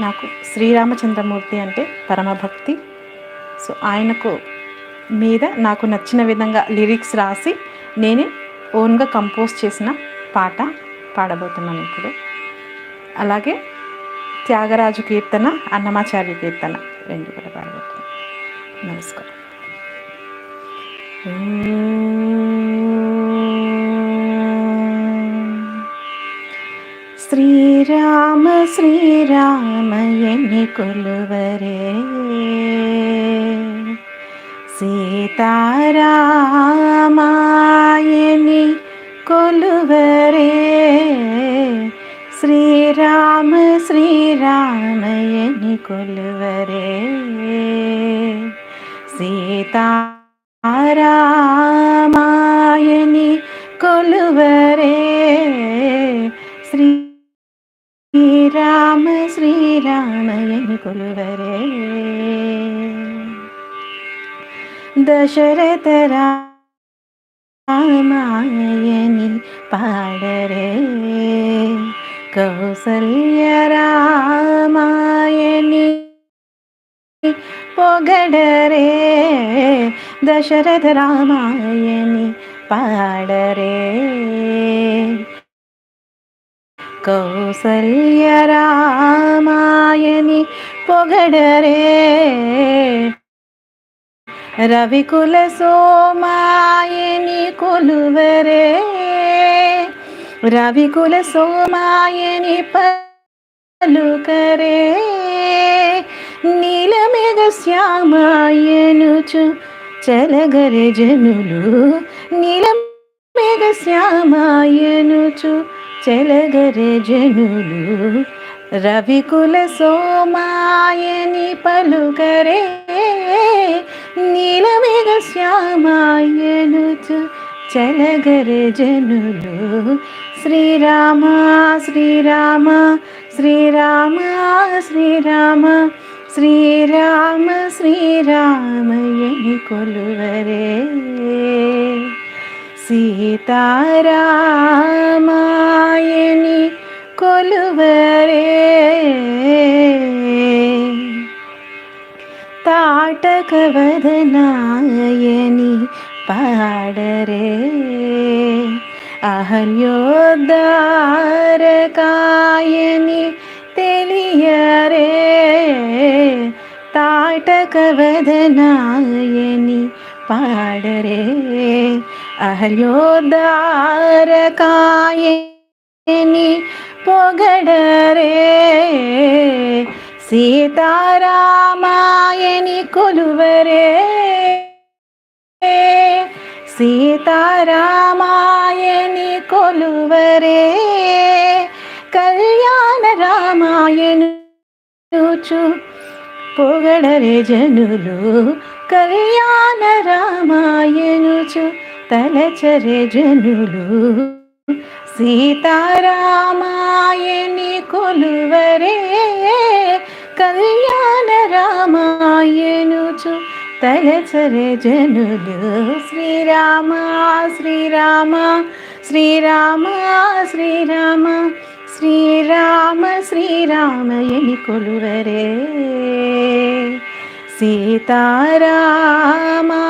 నాకు శ్రీరామచంద్రమూర్తి అంటే పరమభక్తి. సో ఆయనకు మీద నాకు నచ్చిన విధంగా లిరిక్స్ రాసి నేనే ఓన్గా కంపోజ్ చేసిన పాట పాడబోతున్నాను ఇప్పుడు. అలాగే త్యాగరాజు కీర్తన అన్నమాచార్య కీర్తన రెండు కూడా పాడబోతున్నాను. నమస్కారం. శ్రీరామ శ్రీరామ ఎన్ని కొలువరే. సీతారామాయని కొలువరే. శ్రీరామ శ్రీరామయని కొలువరే. సీతారా ശ്രീരാമയൻ കുലുവരേ ദശരഥ രാമായനിൽ പാടരേ. കൗസല്യ രാമായനി പൊകടരേ. ദശരഥ രാമായനി പാടരേ. పాడరే కౌసల్య రామాయని పొగడరే రవికుల సోమాయని కొలువరే రవికుల సోమాయని పలుకరే. నీలమేఘ శ్యామాయనుచు చలగరే జనులు. నీలమేఘ శ్యామాయనుచు చెలగరే జనులు రవికుల సోమాయని పలుకరే నీలమేఘ శ్యామాయనుచు చలగరే జనులు. శ్రీరామ శ్రీరామ శ్రీరామ శ్రీరామ శ్రీరామ శ్రీరామయని కొలువరే. സീതാരാമായണി കൊലുവരേ. താടകവദനായണി പാടരേ. അഹല്യോദ്ധാരകായണി തെളിയരേ. താടകവദനായണി പാടരേ. అహల్యోద్ధారకాయని పొగడరే సీతారామాయని కొలువరే. సీతారామాయని కొలువరే కళ్యాణ రామాయణు చూ పొగడరే జనులు కళ్యాణ రామాయణుచు తలచరే జనులు. సీతారామాయణి కొలువరే కళ్యాణ రామాయణుచు తలచరే జనులు. శ్రీరామ శ్రీరామ శ్రీరామ శ్రీరామ శ్రీరామ ఎని కొలువరే. సీతారామా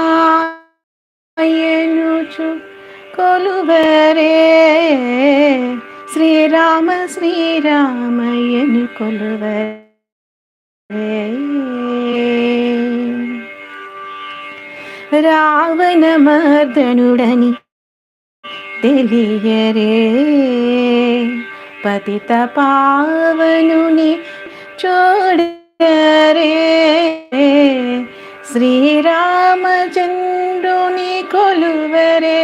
కొలువరే శ్రీరామ శ్రీరామయని కొలువరే రావణ మర్దనుడని తెలియరే పతిత పావనుని చూడరే శ్రీరామచంద్రుని కొలువరే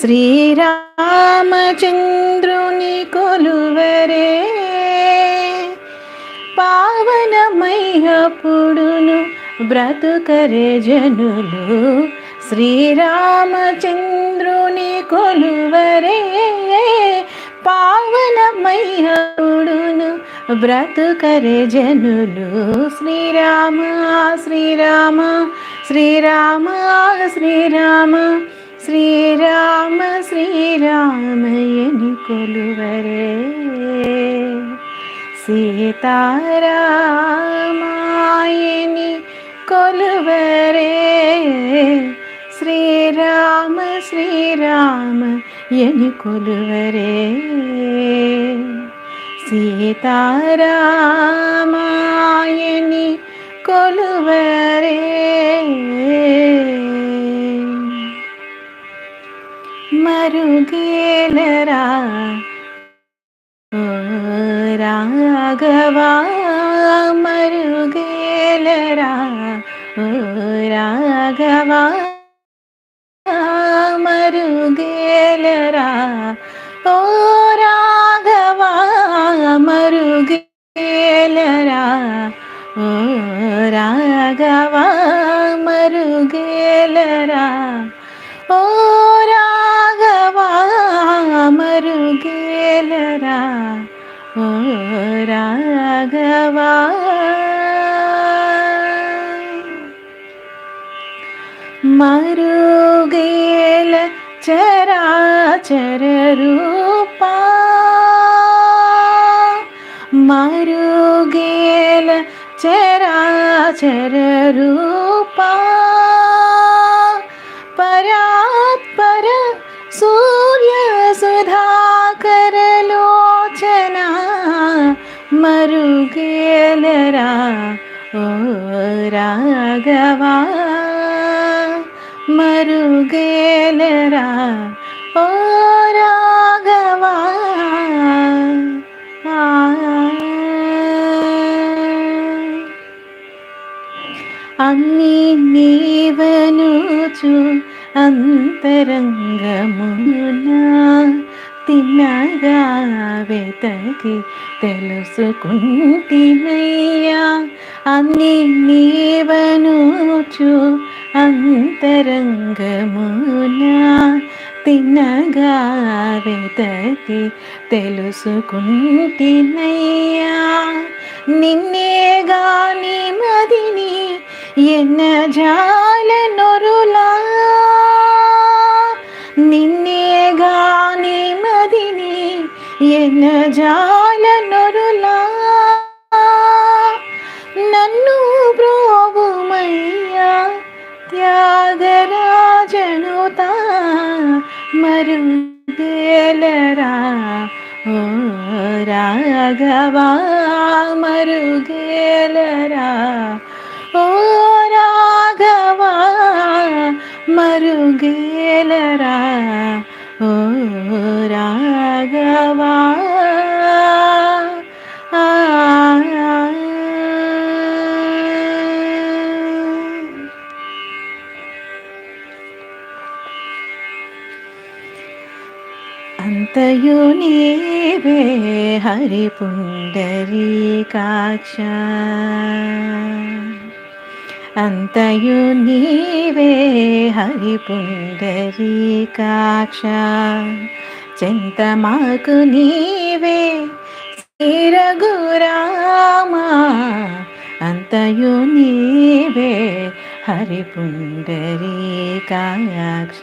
శ్రీరామచంద్రుని కొలువరే. పావనమయ్యప్పుడును బ్రతుకరే జనులు. శ్రీరామచంద్రుని కొలువరే. పావనమయ్యప్పుడును బ్రతుకరే జనులు. శ్రీరామ శ్రీరామ శ్రీరామ శ్రీరామ శ్రీ శ్రీరామయని కొలువరే సీతారామాయని కొలువరే శ్రీరామ శ్రీరామ ఎని కొలువరే సీతారామాయని కొలువరే അരുകേലരാ രാഘവ മരുകേലരാ രാഘവാ മരുകേല ചരാചരൂപ മരുകേല ചരാചരൂപ പരാത്പര സൂര്യ സുധാകരലോചന മരുകേലരാ ഓ രാഘവാ. మరుగేలరా ఓ రాఘవా మరుగేలరా ఓ రాఘవా ఆ. అన్ని నీవనుచు అంతరంగమునా తిన్నగా వెతకి తెలుసుకుంటినయ్యా అన్ని నీవనుచు అంతరంగమునా తిన్నగా వెతకి తెలుసుకుంటినయ్యా. నిన్నే గాని మదిని ఎన్న జాల నొరులా. నిన్నే గాని మదిని ఎన్న జాల నొరులా. മരുകേലരാ ഓ രാഘവ മരുകേലരാ ഓ രാഘവ ഓ രാ నీవే హరి పుండరీకాక్ష అంతయు నీవే హరి పుండరీకాక్ష చింతమాకు నీవే శ్రీరఘురామా. అంతయు నీవే హరి పుండరీకాక్ష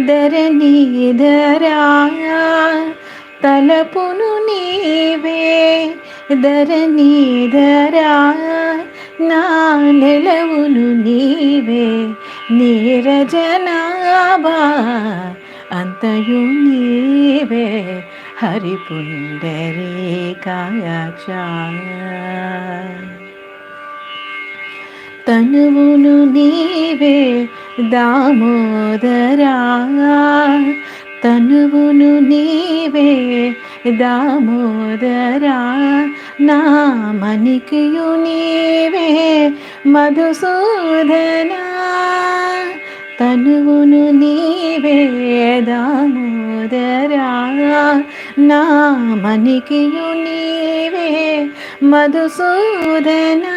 ధరణీధరా తలపును నీవే. ధరణీధరా నా నెలవును నీవే. నీరజనాభా అంతయు నీవే. హరిపుండరీకాక్ష తనువును నీవే దామోదరా. తనువును నీవే దామోదరా. నా మణికియు నీవే మధుసూదనా. తనువును నీవే దామోదరా. నా మణికియు నీవే మధుసూదనా.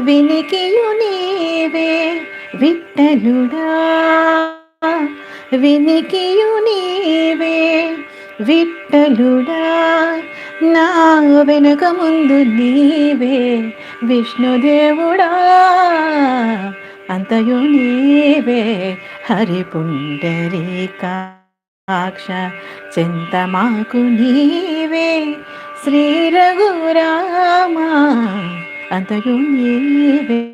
వినికియు నీవే విట్టలుడా. వినికియు నీవే విట్టలుడా. నా వెనుక ముందు నీవే విష్ణుదేవుడా. అంతయు నీవే హరిపుండరీకాక్ష చింతమాకు నీవే శ్రీ రఘురామా. అంతయు నీవే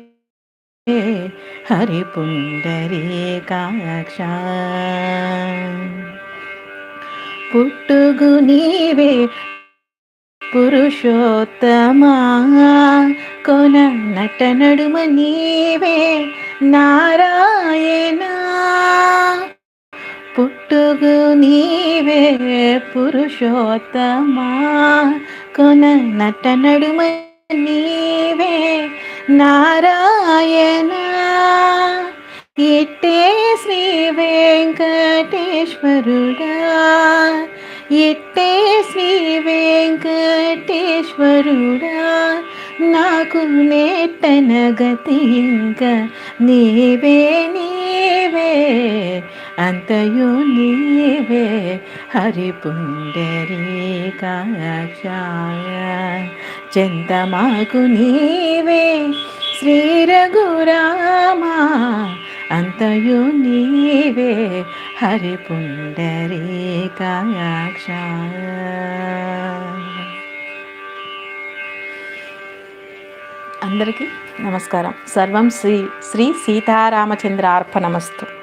హరి హరిపుండరీకాక్ష పుట్టుగు నీవే పురుషోత్తమా కొన నట నడుమ నీవే నారాయణ. పుట్టుగు నీవే పురుషోత్తమా కొన నట నడుమ నీవే నారాయణ. ఇట్టే శ్రీ వెంకటేశ్వరుడా. ఇట్టే శ్రీ వెంకటేశ్వరుడా. నాకు నేటన గతి ఇంకా నీవే నీవే. అంతయు నీవే హరిపుండరీకాక్షాయ. చెంతమాకు నీవే శ్రీ రఘురామా అంతయు నీవే హరిపుండరీకాక్ష అందరికీ నమస్కారం. సర్వం శ్రీ శ్రీ సీతారామచంద్ర అర్పణమస్తు